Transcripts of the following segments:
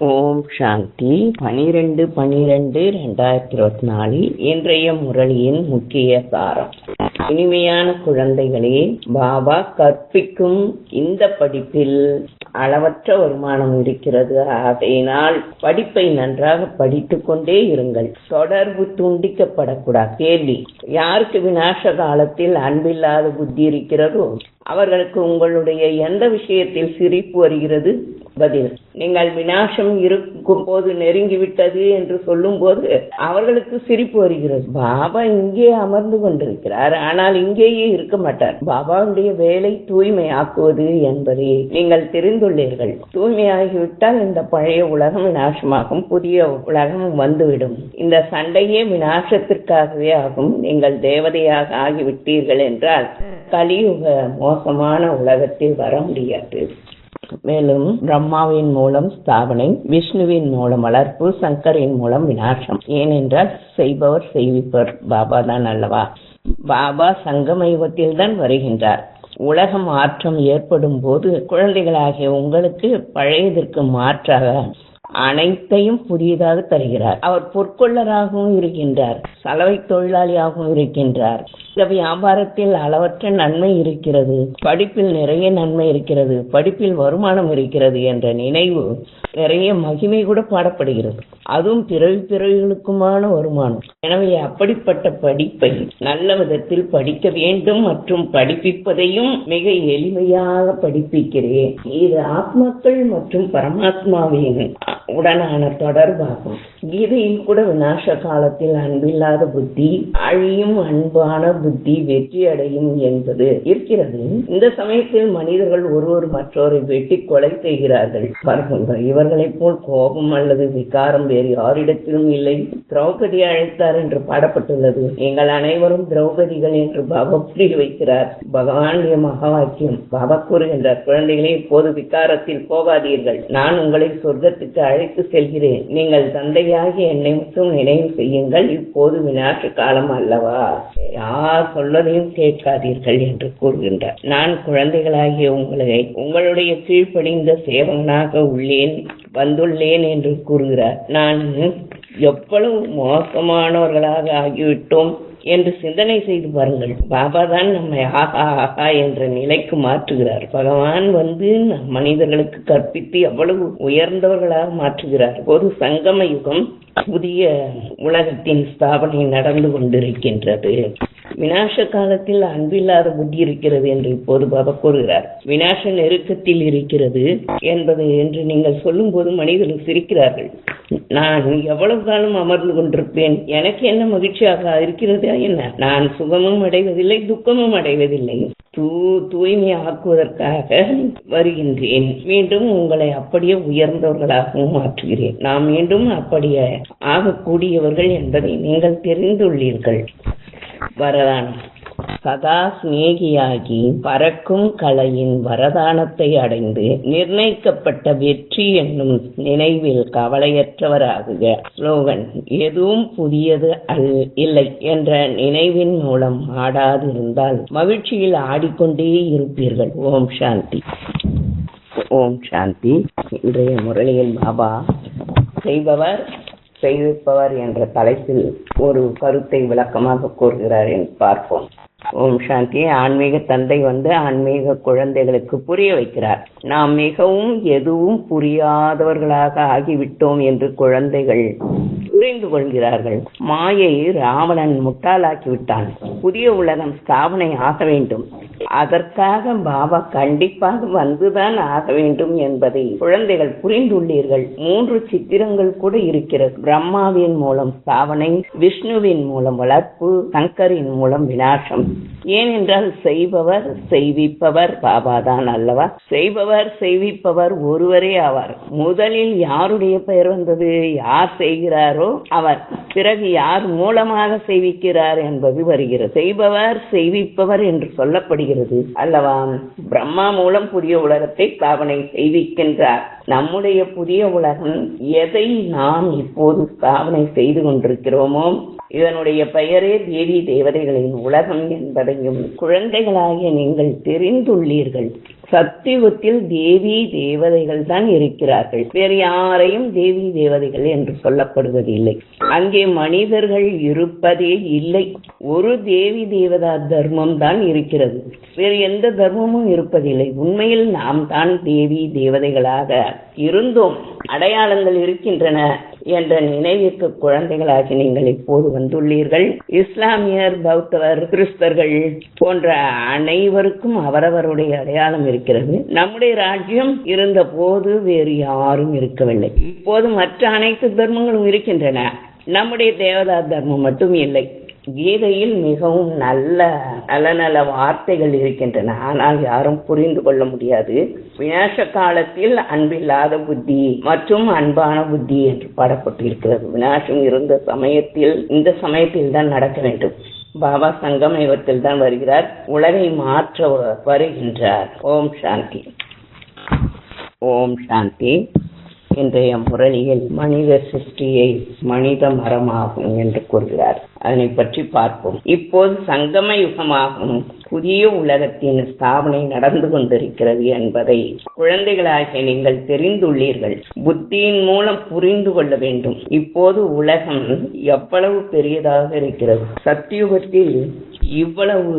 ஓம் சாந்தி. பனிரெண்டு பனிரெண்டு ரெண்டாயிரத்தி இருபத்தி நாலு இன்றைய முரளியின் முக்கிய சாரம். இனிமையான குழந்தைகளே பாபா கற்பிக்கும் இந்த படிப்பில் அளவற்ற வருமானம் இருக்கிறது. ஆகையினால் படிப்பை நன்றாக படித்துக் கொண்டே இருங்கள். தொடர்பு துண்டிக்கப்படக்கூடாது. கேள்வி யாருக்கு விநாச காலத்தில் அன்பில்லாத புத்தி இருக்கிறதோ அவர்களுக்கு உங்களுடைய எந்த விஷயத்தில் சிரிப்பு வருகிறது? பதில். நீங்கள் விநாசம் இருக்கும் போது நெருங்கிவிட்டது என்று சொல்லும் போது அவர்களுக்கு சிரிப்பு வருகிறது. பாபா இங்கே அமர்ந்து கொண்டிருக்கிறார். ஆனால் இங்கேயே இருக்க மாட்டார். பாபாவுடைய வேலை தூய்மையாக்குவது என்பதை நீங்கள் தெரிந்துள்ளீர்கள். தூய்மையாகிவிட்டால் இந்த பழைய உலகம் விநாசமாகும் புதிய உலகம் வந்துவிடும். இந்த சண்டையே விநாசத்திற்காகவே ஆகும். நீங்கள் தேவதையாக ஆகிவிட்டீர்கள் என்றால் கலியுக மோசமான உலகத்தில் வர முடியாது. மேலும் பிரம்மாவின் மூலம் ஸ்தாபனை விஷ்ணுவின் மூலம் வளர்ப்பு சங்கரின் மூலம் விநாசம். ஏனென்றால் செய்பவர் செய்விப்பவர் பாபா தான் அல்லவா? பாபா சங்கம யுகத்தில் தான் வருகின்றார். உலக மாற்றம் ஏற்படும் போது குழந்தைகளாகிய உங்களுக்கு பழையதற்கு மாற்றாக அனைத்தையும் புதியதாக தருகிறார். அவர் பொற்கொள்ளராகவும் இருக்கின்றார். சலவை தொழிலாளியாகவும் இருக்கின்றார். இந்த வியாபாரத்தில் அளவற்ற நன்மை இருக்கிறது. படிப்பில் நிறைய நன்மை இருக்கிறது. படிப்பில் வருமானம் இருக்கிறது என்ற நினைவு நிறைய மகிமை கூட பாடப்படுகிறது. அதுவும் பிறவி பிறவிகளுக்குமான வருமானம். எனவே அப்படிப்பட்ட படிப்பை நல்ல விதத்தில் படிக்க வேண்டும் மற்றும் படிப்பிப்பதையும் மிக எளிமையாக படிப்பிக்கிறேன். இது ஆத்மாக்கள் மற்றும் பரமாத்மாவின் உடனான தொடர்பாகும். கீதையில் கூட விநாச காலத்தில் அன்பில்லாத புத்தி அழியும் அன்பான புத்தி வெற்றி அடையும் என்பது இருக்கிறது. இந்த சமயத்தில் மனிதர்கள் ஒருவர் மற்றவரை வெட்டி கொலை செய்கிறார்கள். பாருங்கள் இவர்களைப் போல் கோபம் அல்லது விகாரம் வேறு யாரிடத்திலும் இல்லை. திரௌபதி அழைத்தார் என்று பாடப்பட்டுள்ளது. நீங்கள் அனைவரும் திரௌபதிகள் என்று பாபா புரிய வைக்கிறார் பகவானுடைய மகா வாக்கியம் பாபா கூறுகின்றார் குழந்தைகளே இப்போது விகாரத்தில் போகாதீர்கள். நான் உங்களை சொர்க்கத்துக்கு அழைத்து செல்கிறேன். நீங்கள் தந்தையாகி என்னை மட்டும் நினைவு செய்யுங்கள். இப்போது வினாற்று காலம் அல்லவா? யார் சொல்வதையும் கேட்காதீர்கள் என்று கூறுகின்றார். நான் குழந்தைகளாகிய உங்களை உங்களுடைய கீழ்ப்படிந்த சேவகனாக உள்ளேன் வந்துள்ளேன் என்று கூறுகிறார். நான் எவ்வளவு மோசமானவர்களாக ஆகிவிட்டோம். என்று சிந்தனை செய்து பாருங்கள். பாபா தான் நம்மை ஆஹா ஆஹா என்ற நிலைக்கு மாற்றுகிறார். பகவான் வந்து மனிதர்களுக்கு கற்பித்து எவ்வளவு உயர்ந்தவர்களாக மாற்றுகிறார். ஒரு சங்கம யுகம் புதிய உலகத்தின் ஸ்தாபனை நடந்து கொண்டிருக்கின்றது. வினாச காலத்தில் அன்பில்லாத புத்தி இருக்கிறது என்று இப்போது பாபா கூறுகிறார். வினாச நெருக்கத்தில் இருக்கிறது என்பது என்று நீங்கள் சொல்லும் போது மனிதர்கள் சிரிக்கிறார்கள். நான் எவ்வளவு காலம் அமர்ந்து கொண்டிருப்பேன்? எனக்கு என்ன மகிழ்ச்சியாக இருக்கிறது என்ன? நான் சுகமும் அடைவதில்லை துக்கமும் அடைவதில்லை. தூ தூய்மை ஆக்குவதற்காக வருகின்றேன். மீண்டும் உங்களை அப்படியே உயர்ந்தவர்களாகவும் மாற்றுகிறேன். நாம் மீண்டும் அப்படியே ஆகக்கூடியவர்கள் என்பதை நீங்கள் தெரிந்துள்ளீர்கள். வரதானம் சதா சிநேகியாகி பறக்கும் கலையின் வரதானத்தை அடைந்து நிர்ணயிக்கப்பட்ட வெற்றி என்னும் நினைவில் கவலையற்றவராகுக. ஸ்லோகன் எதுவும் புதியது அல் இல்லை என்ற நினைவின் மூலம் ஆடாதிருந்தால் மகிழ்ச்சியில் ஆடிக்கொண்டே இருப்பீர்கள். ஓம் சாந்தி. ஓம் சாந்தி. இன்றைய முரளியில் பாபா செய்பவர் செய்விப்பவர் என்ற தலைப்பில் ஒரு கருத்தை விளக்கமாக கூறுகிறார் என்று பார்ப்போம். ஓம் சாந்தி. ஆன்மீக தந்தை வந்து ஆன்மீக குழந்தைகளுக்கு புரிய வைக்கிறார். நாம் மிகவும் எதுவும் புரியாதவர்களாக ஆகிவிட்டோம் என்று குழந்தைகள் புரிந்து கொள்கிறார்கள். மாயை ராவணன் முட்டாளாக்கி விட்டான். புதிய உலகம் ஸ்தாபனை ஆக வேண்டும். அதற்காக பாபா கண்டிப்பாக வந்துதான் ஆக வேண்டும் என்பதை குழந்தைகள் புரிந்துள்ளீர்கள். மூன்று சித்திரங்கள் கூட இருக்கிறது. பிரம்மாவின் மூலம் ஸ்தாபனை விஷ்ணுவின் மூலம் வளர்ப்பு சங்கரின் மூலம் விநாசம். ஏனென்றால் செய்பவர் செய்விப்பவர் பாபா தான் அல்லவா? செய்பவர் செய்விப்பவர் ஒருவரே ஆவார். முதலில் யாருடைய பெயர் வந்தது? யார் செய்கிறாரோ அவர். பிறகு யார் மூலமாக செய்விக்கிறார் என்பது வருகிறது. செய்பவர் செய்விப்பவர் என்று சொல்லப்படுகிறது அல்லவா? பிரம்மா மூலம் புதிய உலகத்தை பாவனை செய்விக்கின்றார். நம்முடைய புதிய உலகம் எதை நாம் இப்போது ஸ்தாபனை செய்து கொண்டிருக்கிறோமோ இதனுடைய பெயரே தேவி தேவதைகளின் உலகம் என்பதையும் குழந்தைகளாகிய நீங்கள் தெரிந்துள்ளீர்கள். சத்தியுகத்தில் தேவி தேவதைகள் தான் இருக்கிறார்கள். வேறு யாரையும் தேவி தேவதைகள் என்று சொல்லப்படுவதில்லை. அங்கே மனிதர்கள் இருப்பதே இல்லை. ஒரு தேவி தேவதா தர்மம் தான் இருக்கிறது. வேறு எந்த தர்மமும் இருப்பதில்லை. உண்மையில் நாம் தான் தேவி தேவதைகளாக இருந்தோம். அடையாளங்கள் இருக்கின்றன. என்ற நினைவிற்கு குழந்தைகளாகி நீங்கள் இப்போது வந்துள்ளீர்கள். இஸ்லாமியர் பௌத்தவர் கிறிஸ்தர்கள் போன்ற அனைவருக்கும் அவரவருடைய அடையாளம் இருக்கிறது. நம்முடைய ராஜ்யம் இருந்த போது வேறு யாரும் இருக்கவில்லை. இப்போது மற்ற அனைத்து தர்மங்களும் இருக்கின்றன. நம்முடைய தேவதா தர்மம் மட்டும் இல்லை. கீதையில் மிகவும் நல்ல நல்ல நல்ல வார்த்தைகள் இருக்கின்றன. ஆனால் யாரும் புரிந்து கொள்ள முடியாது. விநாச காலத்தில் அன்பில்லாத புத்தி மற்றும் அன்பான புத்தி என்று பாடப்பட்டிருக்கிறது. விநாசம் இருந்த சமயத்தில் இந்த சமயத்தில் தான் நடக்க வேண்டும். பாபா சங்கமயத்தில் தான் வருகிறார். உலகை மாற்ற வருகின்றார். ஓம் சாந்தி. ஓம் சாந்தி. இன்றைய முரளியில் மனித சிருஷ்டியை மனித மரமாகும் என்று கூறுகிறார். அதனை பற்றி பார்ப்போம். இப்போது சங்கம யுகமாகும் புதிய உலகத்தின் ஸ்தாபனை நடந்து கொண்டிருக்கிறது என்பதை குழந்தைகளாகிய நீங்கள் தெரிந்துள்ளீர்கள். புத்தியின் மூலம் புரிந்து கொள்ள வேண்டும். இப்போது உலகம் எவ்வளவு பெரியதாக இருக்கிறது? சத்தியுகத்தில் இவ்வளவு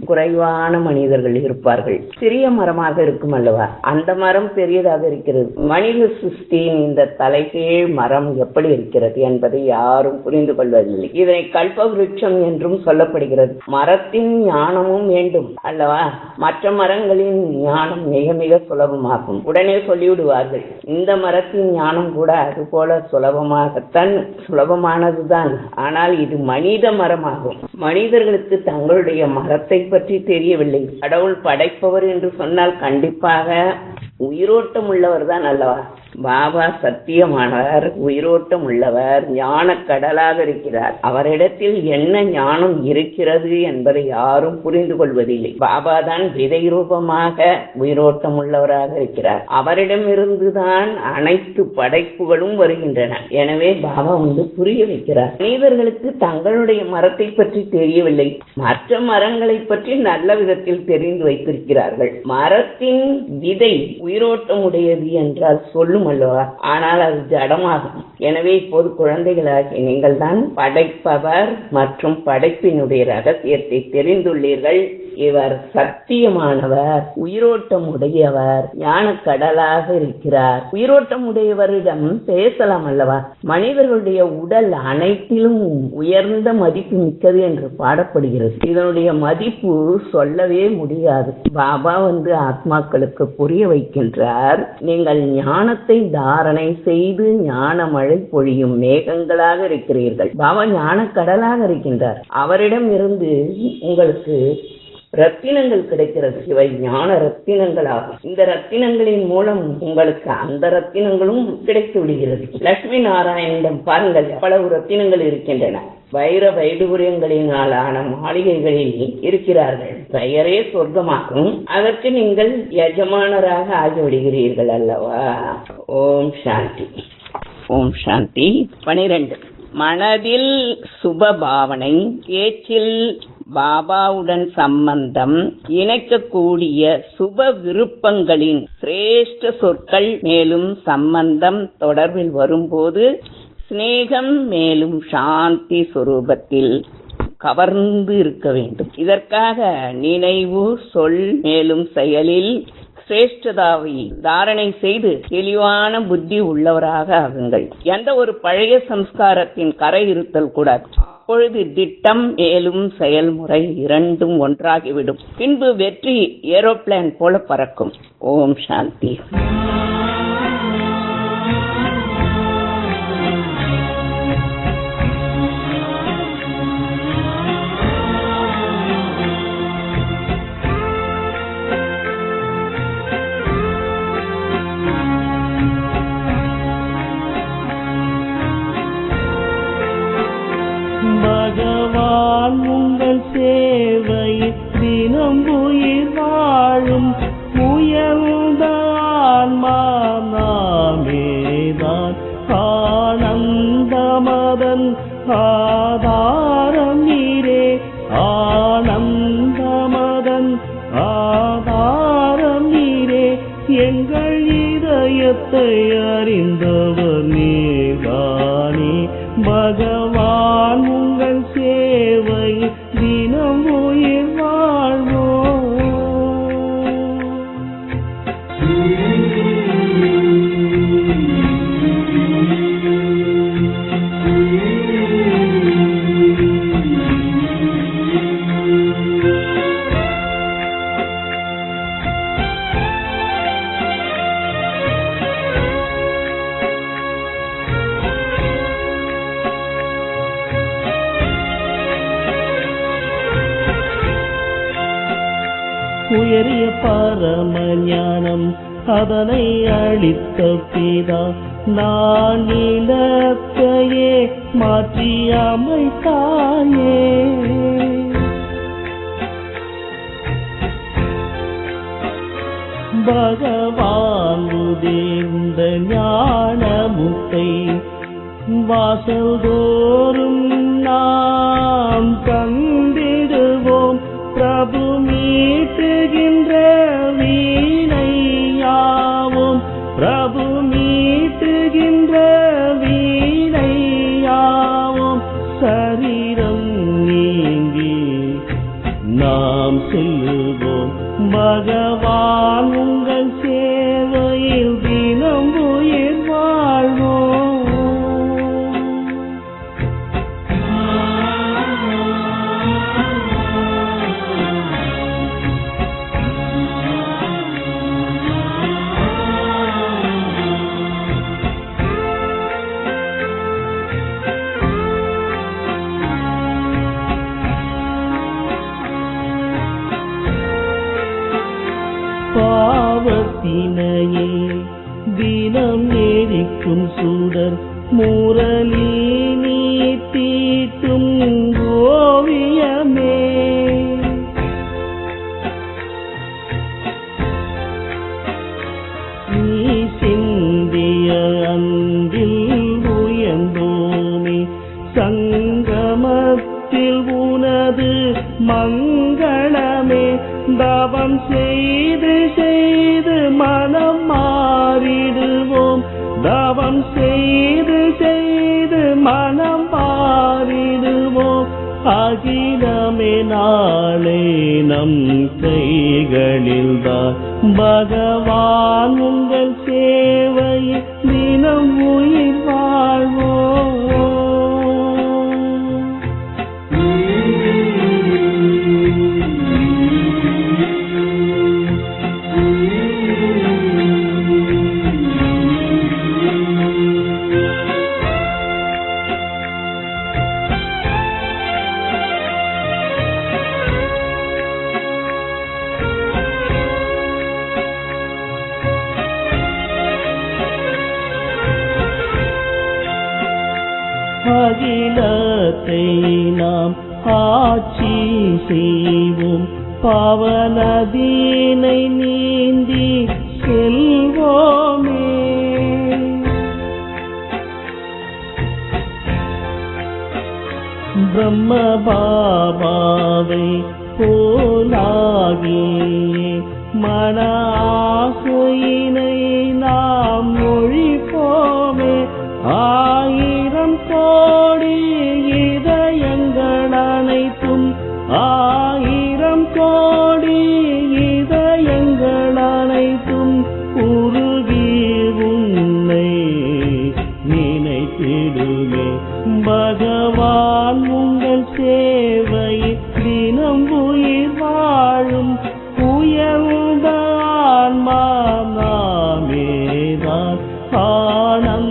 குறைவான மனிதர்கள் இருப்பார்கள். சிறிய மரமாக இருக்கும் அல்லவா? அந்த மரம் பெரியதாக இருக்கிறது. மனித சிருஷ்டியின் இந்த தலைகீழ் மரம் எப்படி இருக்கிறது என்பதை யாரும் புரிந்து கொள்வதில்லை. இதனை கல்ப விருட்சம் என்றும் சொல்லப்படுகிறது. மரத்தின் ஞானமும் வேண்டும் அல்லவா? மற்ற மரங்களின் ஞானம் மிக மிக சுலபமாகும். உடனே சொல்லிவிடுவார்கள் இந்த மரத்தின் ஞானம் கூட அது போல சுலபமாகத்தான் சுலபமானதுதான். ஆனால் இது மனித மரமாகும். மனிதர்களுக்கு தங்களுடைய மரத்தை பற்றி தெரியவில்லை. கடவுள் படைப்பவர் என்று சொன்னால் கண்டிப்பாக உயிரோட்டம் உள்ளவர் தான் அல்லவா? பாபா சத்தியமானவர் உயிரோட்டம் உள்ளவர் ஞான கடலாக இருக்கிறார். அவரிடத்தில் என்ன ஞானம் இருக்கிறது என்பதை யாரும் புரிந்து கொள்வதில்லை. பாபா தான் விதை ரூபமாக உயிரோட்டம் உள்ளவராக இருக்கிறார். அவரிடமிருந்துதான் அனைத்து படைப்புகளும் வருகின்றன. எனவே பாபா வந்து புரிய வைக்கிறார். மனிதர்களுக்கு தங்களுடைய மரத்தை பற்றி தெரியவில்லை. மற்ற மரங்களை பற்றி நல்ல விதத்தில் தெரிந்து வைத்திருக்கிறார்கள். மரத்தின் விதை உயிரோட்டம் உடையது என்றால் சொல்லும் அல்லவா ஆனால் அது ஜடமாகும். எனவே இப்போது குழந்தைகளாகி நீங்கள் தான் படைப்பவர் மற்றும் படைப்பினுடைய ரகசியத்தை தெரிந்துள்ளீர்கள். இவர் சத்தியமானவர் உயிரோட்டம் உடையவர் ஞான கடலாக இருக்கிறார். உயிரோட்டம் உடையவரிடம் பேசலாம் அல்லவா? மனிதர்களுடைய உடல் அனைத்திலும் உயர்ந்த மதிப்பு மிக்கது என்று பாடப்படுகிறது. இதனுடைய மதிப்பு சொல்லவே முடியாது. பாபா வந்து ஆத்மாக்களுக்கு புரிய வைக்கின்றார். நீங்கள் ஞானத்தை தாரணை செய்து ஞான மழை பொழியும் மேகங்களாக இருக்கிறீர்கள். பாபா ஞான கடலாக இருக்கின்றார். அவரிடம் இருந்து உங்களுக்கு ரத்தினங்கள் கிடைக்கிறது. இவை ஞான ரத்தினங்களாகும் இந்த ரத்தினங்களின் மூலம் உங்களுக்கு அந்த ரத்தினங்களும் கிடைத்து விடுகிறது. லட்சுமி நாராயணிடம் பாருங்கள் எவ்வளவு ரத்தினங்கள் இருக்கின்றன. வைர வைடூரியங்களினாலான மாளிகைகளில் இருக்கிறார்கள். பெயரே சொர்க்கமாகும். அதற்கு நீங்கள் எஜமானராக ஆகிவிடுகிறீர்கள் அல்லவா? ஓம் சாந்தி. ஓம் சாந்தி. பனிரெண்டு. மனதில் சுப பாவனை பேச்சில் பாபாவுடன் சம்பந்தம் இணைக்கக்கூடிய சுப விருப்பங்களின் சிரேஷ்ட சொற்கள் மேலும் சம்பந்தம் தொடர்பில் வரும்போது சிநேகம் மேலும் சாந்தி சுரூபத்தில் கவர்ந்து இருக்க வேண்டும். இதற்காக நினைவு சொல் மேலும் செயலில் சிரேஷ்டதாவை தாரணை செய்து தெளிவான புத்தி உள்ளவராக ஆகுங்கள். எந்த ஒரு பழைய சம்ஸ்காரத்தின் கரை இருத்தல் கூடாது. அப்பொழுது திட்டம் மேலும் செயல்முறை இரண்டும் ஒன்றாகிவிடும். பின்பு வெற்றி ஏரோப்ளேன் போல பறக்கும். ஓம் சாந்தி. ஆதாரம் நீரே ஆனந்தமதன் ஆதாரம் நீரே. எங்கள் இதயத்தை அறிந்த உயரிய பரம ஞானம் அதனை அளித்த பிதா நான் இலக்கையே மாற்றி அமைத்தாயே பகவான் உதேந்த ஞானமுத்தை வாசல் தோறும் நாம் கண்டிடுவோம் பிரபு மீட் பிரபு மீட்டுகின்ற வீணையாவும் சரீரம் நீங்கி நாம் செல்லுவோம். பகவானும் பாவத்தினையே தினம் நேரிக்கும் சுடர் முரளி நீ தீட்டும் ஓவியமே. நீ சிந்திய அன்பில் உயர்ந்தோமே சங்கமத்தில் உனது மங்களமே தவம் செய்து செய்து மனம் மாறிடுவோம். தவம் செய்து செய்து மனம் மாறிடுவோம். அகிலமே நாளே நம் கைகளில்தான் பகவான் உங்கள் சேவையில் அகிலத்தை நாம் ஆட்சி செய்வோம். பாவனதீனை நீந்தி செல்வோமே. பிரம்ம பாபாவை போலாகி மன ஆசையினை நாம் மொழிப்போமே ஆயிரம் போ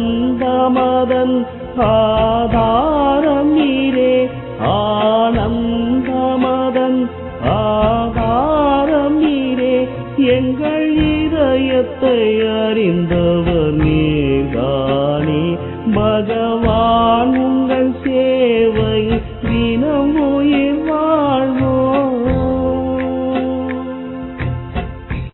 ஆனந்தமதன் ஆதாரம் நீரே ஆனந்தமதன் ஆதாரம் நீரே எங்கள் இதயத்தை அறிந்த